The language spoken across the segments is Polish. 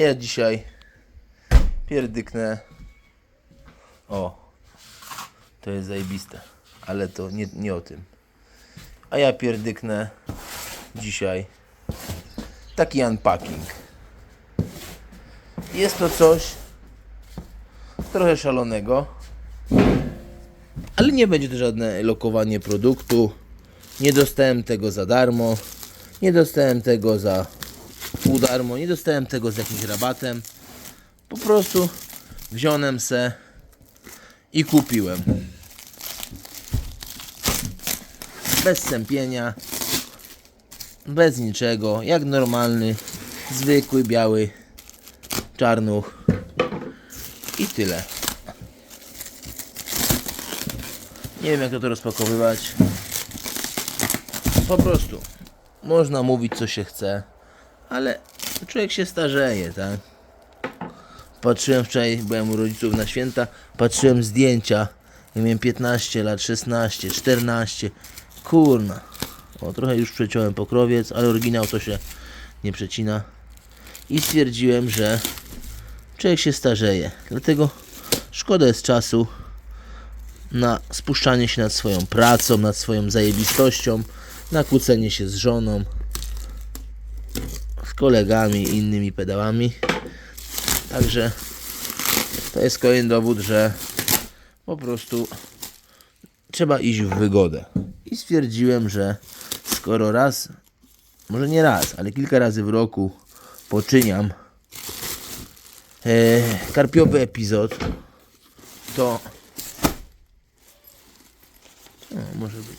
A ja dzisiaj pierdyknę. O, to jest zajebiste, ale to nie, nie o tym. A ja pierdyknę dzisiaj taki unpacking. Jest to coś trochę szalonego, ale nie będzie to żadne lokowanie produktu. Nie dostałem tego za darmo. Nie dostałem tego za pół darmo. Nie dostałem tego z jakimś rabatem. Po prostu wziąłem se i kupiłem. Bez sępienia. Bez niczego. Jak normalny, zwykły, biały czarnuch. I tyle. Nie wiem jak to, to rozpakowywać. Po prostu. Można mówić co się chce, ale człowiek się starzeje, tak? Patrzyłem wczoraj, byłem u rodziców na święta, patrzyłem zdjęcia. Ja miałem 15 lat, 16, 14. Kurna. O, trochę już przeciąłem pokrowiec, ale oryginał to się nie przecina. I stwierdziłem, że człowiek się starzeje. Dlatego szkoda jest czasu na spuszczanie się nad swoją pracą, nad swoją zajebistością, na kłócenie się z żoną, kolegami innymi pedałami. Także to jest kolejny dowód, że po prostu trzeba iść w wygodę. I stwierdziłem, że skoro raz, może nie raz, ale kilka razy w roku poczyniam e, karpiowy epizod, to no, może być.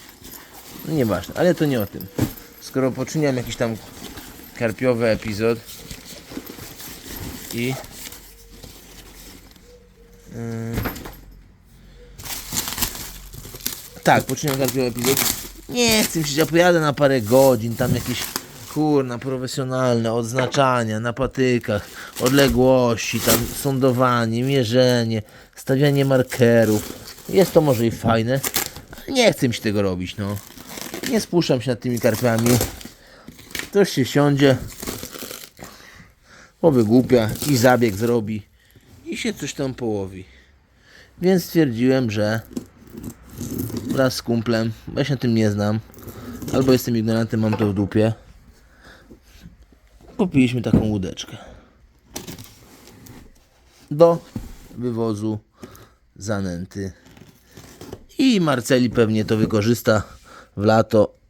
No nieważne, ale to nie o tym. Skoro poczyniam jakiś tam karpiowy epizod i Yy, tak, poczyniam karpiowy epizod. Nie chcę się, ja pojadę na parę godzin, tam jakieś kurna profesjonalne odznaczania na patykach, odległości, tam sądowanie, mierzenie, stawianie markerów. Jest to może i fajne, ale nie chcę mi się tego robić, no. Nie spuszczam się nad tymi karpiami. Ktoś się siądzie, powygłupia i zabieg zrobi i się coś tam połowi. Więc stwierdziłem, że wraz z kumplem, bo ja się tym nie znam, albo jestem ignorantem, mam to w dupie, kupiliśmy taką łódeczkę do wywozu zanęty. I Marceli pewnie to wykorzysta w lato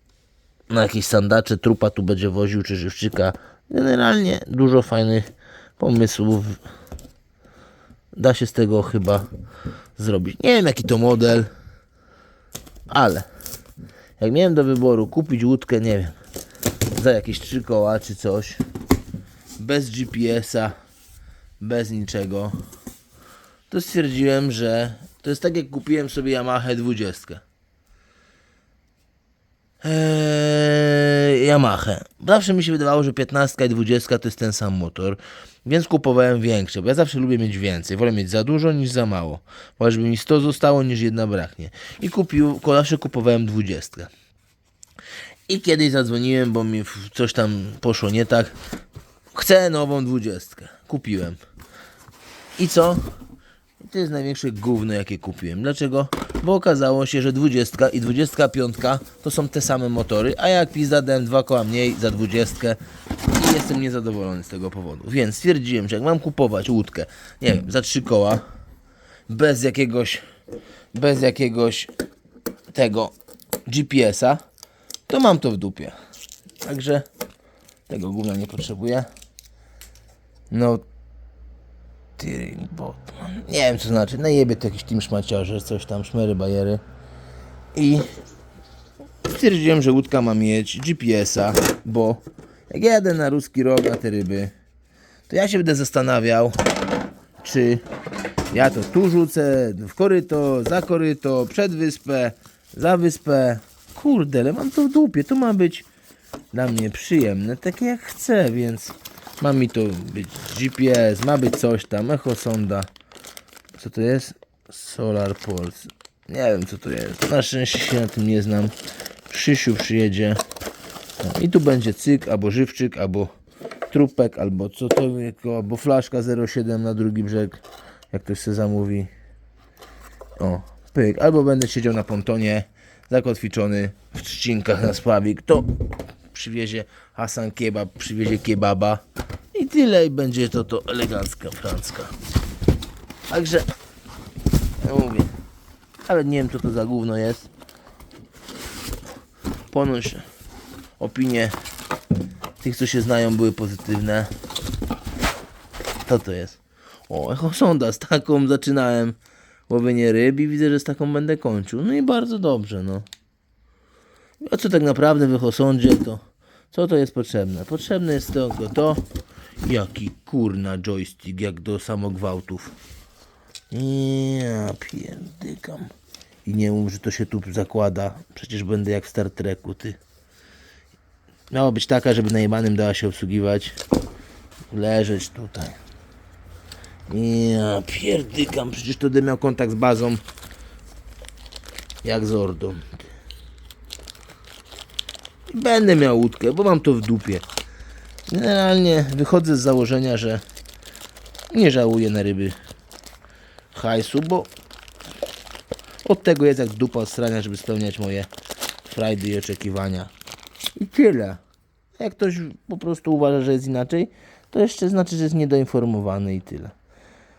na jakieś sandacze, trupa tu będzie woził, czy żywczyka. Generalnie dużo fajnych pomysłów da się z tego chyba zrobić. Nie wiem jaki to model, ale jak miałem do wyboru kupić łódkę, nie wiem, za jakieś trzy koła czy coś, bez GPS-a, bez niczego, to stwierdziłem, że to jest tak jak kupiłem sobie Yamaha 20. Eee, Yamaha. Zawsze mi się wydawało, że 15 i 20 to jest ten sam motor, więc kupowałem większe, bo ja zawsze lubię mieć więcej. Wolę mieć za dużo niż za mało. Wolę, żeby mi 100 zostało niż jedna braknie. I kupił, zawsze kupowałem 20. I kiedyś zadzwoniłem, bo mi coś tam poszło nie tak. Chcę nową 20. Kupiłem. I co? To jest największe gówno, jakie kupiłem. Dlaczego? Bo okazało się, że 20 i 25 to są te same motory, a jak pizda dałem dwa koła mniej za 20 i jestem niezadowolony z tego powodu. Więc stwierdziłem, że jak mam kupować łódkę, nie wiem, za trzy koła, bez jakiegoś, bez jakiegoś tego GPS-a, to mam to w dupie. Także tego gówna nie potrzebuję. No Steering Botman. Nie wiem co znaczy. Najebie to jakiś team szmaciarze, coś tam, szmery, bajery. I stwierdziłem, że łódka ma mieć GPS-a, bo jak jadę na ruski rok na te ryby, to ja się będę zastanawiał, czy ja to tu rzucę, w koryto, za koryto, przed wyspę, za wyspę. Kurde, ale mam to w dupie. To ma być dla mnie przyjemne, takie jak chcę, więc ma mi to być GPS, ma być coś tam, echo sonda. Co to jest? Solar Pulse. Nie wiem co to jest. Na szczęście się na tym nie znam. Krzysiu przyjedzie. No, I tu będzie cyk, albo żywczyk, albo trupek, albo co to, albo flaszka 0,7 na drugi brzeg, jak ktoś się zamówi. O, pyk. Albo będę siedział na pontonie, zakotwiczony w trzcinkach na spławik. To przywiezie Hasan Kebab, przywiezie kebaba i tyle i będzie to to elegancka franska. Także, ja mówię, ale nie wiem co to za gówno jest. Ponoć opinie tych, co się znają, były pozytywne. Co to jest? O, echosonda, z taką zaczynałem łowienie ryb i widzę, że z taką będę kończył. No i bardzo dobrze, no. A co tak naprawdę w echosondzie to... Co to jest potrzebne? Potrzebne jest tylko to... Jaki kurna joystick, jak do samogwałtów. Ja pierdykam. I nie mów, że to się tu zakłada. Przecież będę jak w Star Treku, ty. Miała być taka, żeby na jebanym dała się obsługiwać. Leżeć tutaj. Ja pierdykam, przecież to miał kontakt z bazą. Jak z Ordą. Będę miał łódkę, bo mam to w dupie. Generalnie wychodzę z założenia, że nie żałuję na ryby hajsu, bo od tego jest jak dupa od strania, żeby spełniać moje frajdy i oczekiwania. I tyle. Jak ktoś po prostu uważa, że jest inaczej, to jeszcze znaczy, że jest niedoinformowany i tyle.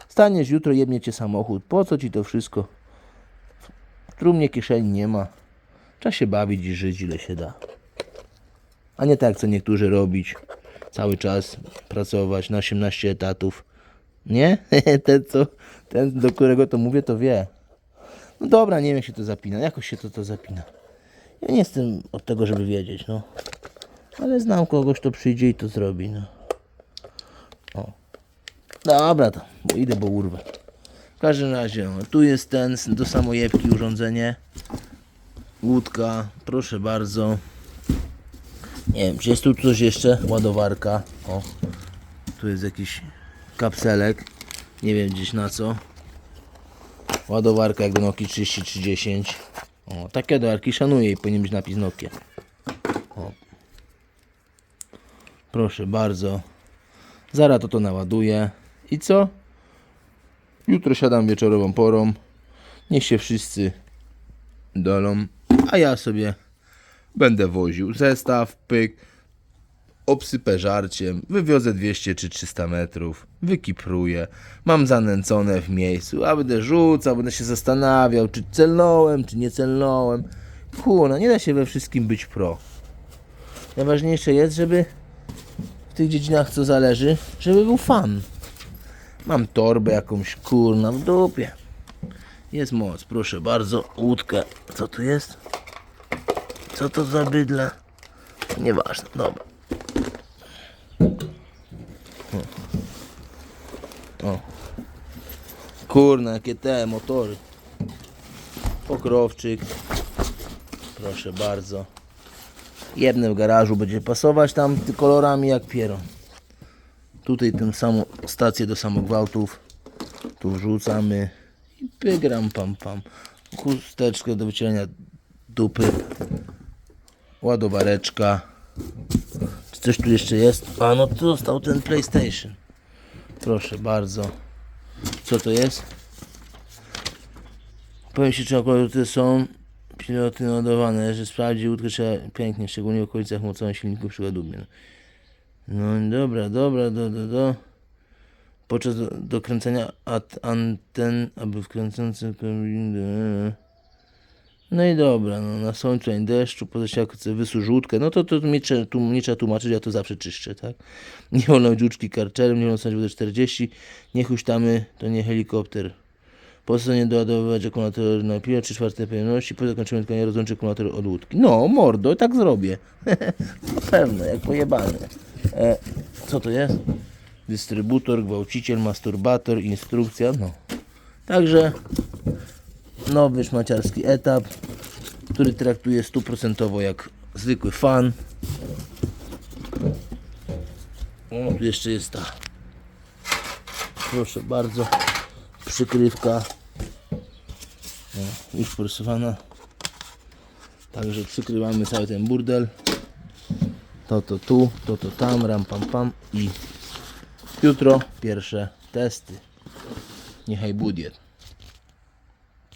Staniesz jutro, jebnie cię samochód. Po co ci to wszystko? W trumnie kieszeni nie ma. Trzeba się bawić i żyć ile się da. A nie tak, co niektórzy robić. Cały czas pracować na 18 etatów. Nie? ten, co, ten, do którego to mówię, to wie. No dobra, nie wiem jak się to zapina. Jakoś się to to zapina. Ja nie jestem od tego, żeby wiedzieć, no. Ale znam kogoś, kto przyjdzie i to zrobi, no. O. Dobra, to bo idę, bo urwę. W każdym razie, o, tu jest ten do samojebki urządzenie. Łódka, proszę bardzo. Nie wiem, czy jest tu coś jeszcze? Ładowarka. O, tu jest jakiś kapselek. Nie wiem gdzieś na co. Ładowarka jak do Nokia 3310. O, takie ładowarki szanuję i powinien być napis Nokia. O. Proszę bardzo. Zaraz to to naładuję. I co? Jutro siadam wieczorową porą. Niech się wszyscy dolą. A ja sobie będę woził zestaw, pyk. Obsypę żarciem, wywiozę 200 czy 300 metrów, wykipruję, mam zanęcone w miejscu, a będę rzucał, będę się zastanawiał, czy celnąłem, czy nie celnąłem. Kurna, nie da się we wszystkim być pro. Najważniejsze jest, żeby w tych dziedzinach, co zależy, żeby był fan. Mam torbę jakąś, kurna, w dupie. Jest moc, proszę bardzo, łódkę. Co tu jest? Co to za bydle? Nieważne, dobra. O. Kurna, jakie te motory. Pokrowczyk. Proszę bardzo. Jedne w garażu będzie pasować tam kolorami jak pieron. Tutaj tę samą stację do samogwałtów. Tu wrzucamy. I pygram pam pam. Chusteczkę do wycielenia dupy. Ładowareczka. Czy coś tu jeszcze jest? A no tu został ten PlayStation. Proszę bardzo. Co to jest? Powiem się, czy akurat są piloty naładowane, że sprawdzi łódkę trzeba pięknie, szczególnie w okolicach mocowych silników przy ładubie. No dobra, dobra, do, do, do. Podczas do, dokręcania at, anten, aby wkręcający no i dobra, no na słońcu ani deszczu, po zasiałce wysusz łódkę, no to, to nie, trzeba, tu, nie trzeba tłumaczyć, ja to zawsze czyszczę, tak? Nie wolno dziuczki karczerem, nie wolno stać wody 40, nie huśtamy, to nie helikopter. Po co nie doładowywać akumulator na piłę 3 czwarte pojemności, po zakończeniu tkania rozłączy akumulator od łódki. No, mordo, tak zrobię. Na pewno, jak pojebany. E, co to jest? Dystrybutor, gwałciciel, masturbator, instrukcja, no. Także nowy szmaciarski etap, który traktuje stuprocentowo jak zwykły fan. O, tu jeszcze jest ta. Proszę bardzo. Przykrywka. O, już porysowana. Także przykrywamy cały ten burdel. to to tu, to to tam, ram pam pam i jutro pierwsze testy. Niechaj budiet.